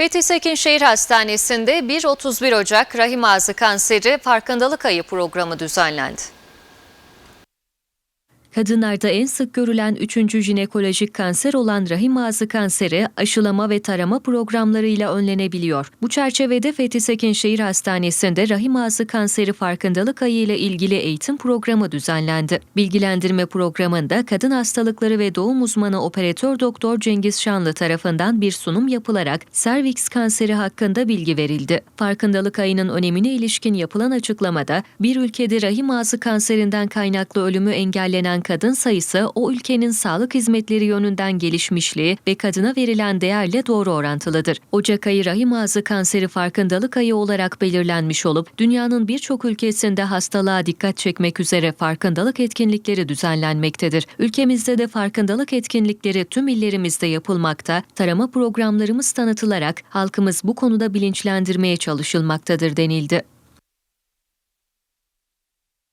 Fethi Şehir Hastanesi'nde 1-31 Ocak rahim ağzı kanseri farkındalık ayı programı düzenlendi. Kadınlarda en sık görülen 3. jinekolojik kanser olan rahim ağzı kanseri aşılama ve tarama programlarıyla önlenebiliyor. Bu çerçevede Fethi Sekin Şehir Hastanesi'nde rahim ağzı kanseri farkındalık ayı ile ilgili eğitim programı düzenlendi. Bilgilendirme programında kadın hastalıkları ve doğum uzmanı operatör doktor Cengiz Şanlı tarafından bir sunum yapılarak serviks kanseri hakkında bilgi verildi. Farkındalık ayının önemine ilişkin yapılan açıklamada bir ülkede rahim ağzı kanserinden kaynaklı ölümü engellenen kadın sayısı o ülkenin sağlık hizmetleri yönünden gelişmişliği ve kadına verilen değerle doğru orantılıdır. Ocak ayı rahim ağzı kanseri farkındalık ayı olarak belirlenmiş olup dünyanın birçok ülkesinde hastalığa dikkat çekmek üzere farkındalık etkinlikleri düzenlenmektedir. Ülkemizde de farkındalık etkinlikleri tüm illerimizde yapılmakta, tarama programlarımız tanıtılarak halkımız bu konuda bilinçlendirmeye çalışılmaktadır denildi.